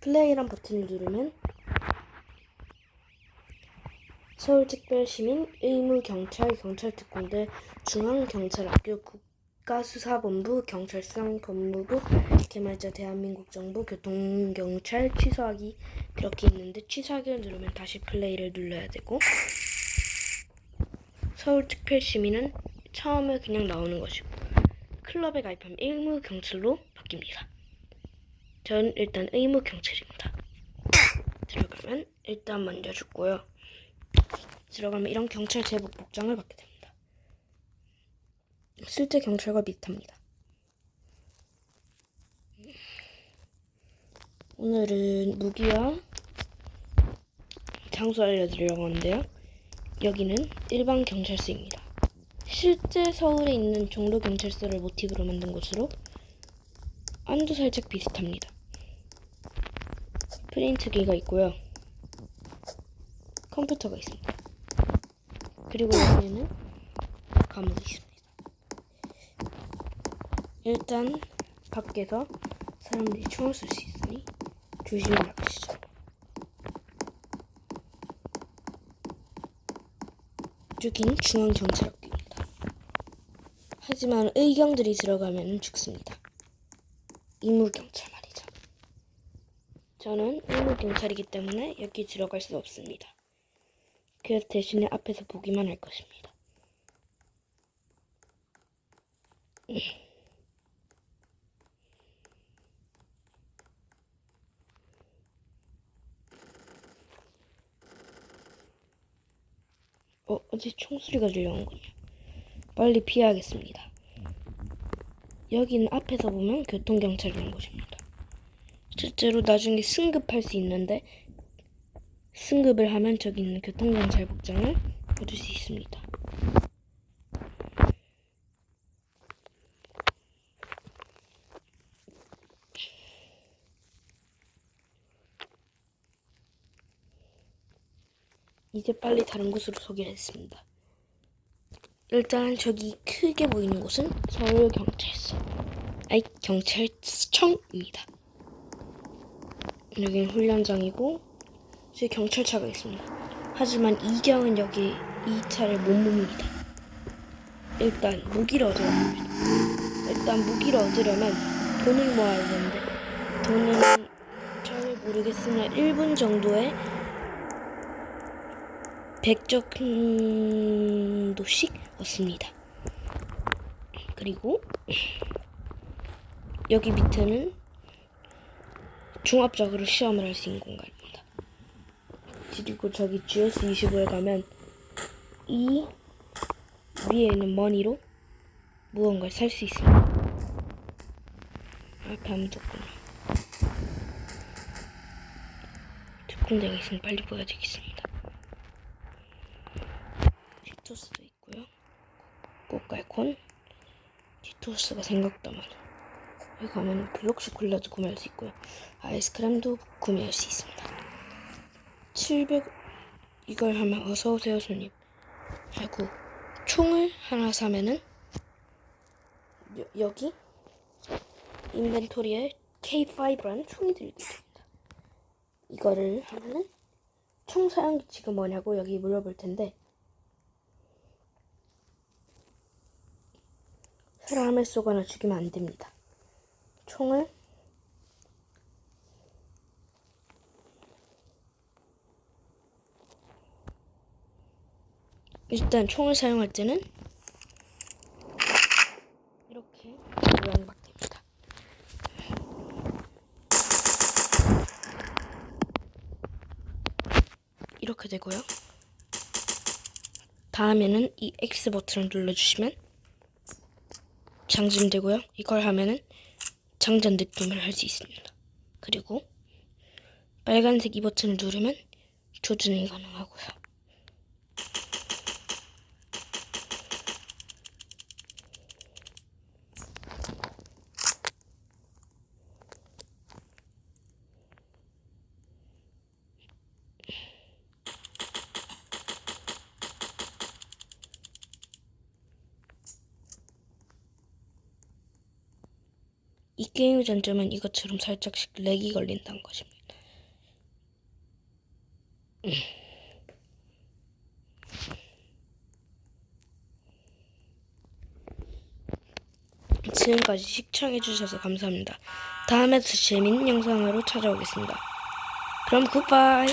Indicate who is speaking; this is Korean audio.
Speaker 1: 플레이란 버튼을 누르면 서울특별시민 의무경찰 경찰특공대 중앙경찰학교 국가수사본부 경찰청 법무부 개발자 대한민국 정부 교통경찰 취소하기 이렇게 있는데 취소하기를 누르면 다시 플레이를 눌러야 되고 서울특별시민은 처음에 그냥 나오는 것이고 클럽에 가입하면 의무경찰로 바뀝니다. 전 일단 의무 경찰입니다. 들어가면 일단 먼저 죽고요. 들어가면 이런 경찰 제복 복장을 받게 됩니다. 실제 경찰과 비슷합니다. 오늘은 무기와 장소 알려드리려고 하는데요. 여기는 일반 경찰서입니다. 실제 서울에 있는 종로 경찰서를 모티브로 만든 곳으로 안도 살짝 비슷합니다. 프린트기가 있고요. 컴퓨터가 있습니다. 그리고 여기에는 감옥이 있습니다. 일단 밖에서 사람들이 총을 쏠 수 있으니 조심히 나가시죠. 여긴 중앙경찰학교입니다. 하지만 의경들이 들어가면 죽습니다. 말이죠. 저는 의무경찰이기 때문에 여기 들어갈 수 없습니다. 그래서 대신에 앞에서 보기만 할 것입니다. 어, 어디 총소리가 들려오는군요. 빨리 피해야겠습니다. 여기는 앞에서 보면 교통경찰이라는 곳입니다. 실제로 나중에 승급할 수 있는데 승급을 하면 저기 있는 교통경찰 복장을 얻을 수 있습니다. 이제 빨리 다른 곳으로 소개했습니다. 일단 저기 크게 보이는 곳은 서울경찰서, 아이 경찰청입니다. 여기는 훈련장이고 제 경찰차가 있습니다. 하지만 이경은 여기 이 차를 못 봅니다. 일단 무기를 얻어야 합니다. 일단 무기를 얻으려면 돈을 모아야 되는데 돈은 잘 모르겠으나 1분 정도에 100적 정도씩 얻습니다. 그리고 여기 밑에는 종합적으로 시험을 할 수 있는 공간입니다. 그리고 저기 GS25에 가면 이 위에 있는 머니로 무언가를 살 수 있습니다. 앞에 아무도 없구나. 특공대가 있으면 빨리 보여드리겠습니다. 티토스도 있고요. 꽃갈콘, 티토스가 생각나면 여기 가면 블록 초콜릿도 구매할 수 있고요. 아이스크림도 구매할 수 있습니다. 700 이걸 하면 어서 오세요 손님 하고 총을 하나 사면은 여, 여기 인벤토리에 K5라는 총이 들고 있습니다. 이거를 하면은 총 사용 규칙은 뭐냐고 여기 물어볼 텐데 사람을 쏘거나 죽이면 안 됩니다. 총을 일단 총을 사용할 때는 이렇게 모양이 바뀝니다. 이렇게 되고요. 다음에는 이 X 버튼을 눌러주시면 장전되고요. 이걸 하면은 장전 느낌을 할 수 있습니다. 그리고 빨간색 이 버튼을 누르면 조준이 가능하고요. 이 게임의 장점은 이것처럼 살짝씩 렉이 걸린다는 것입니다. 음. 지금까지 시청해주셔서 감사합니다. 다음에도 재밌는 영상으로 찾아오겠습니다. 그럼 굿바이!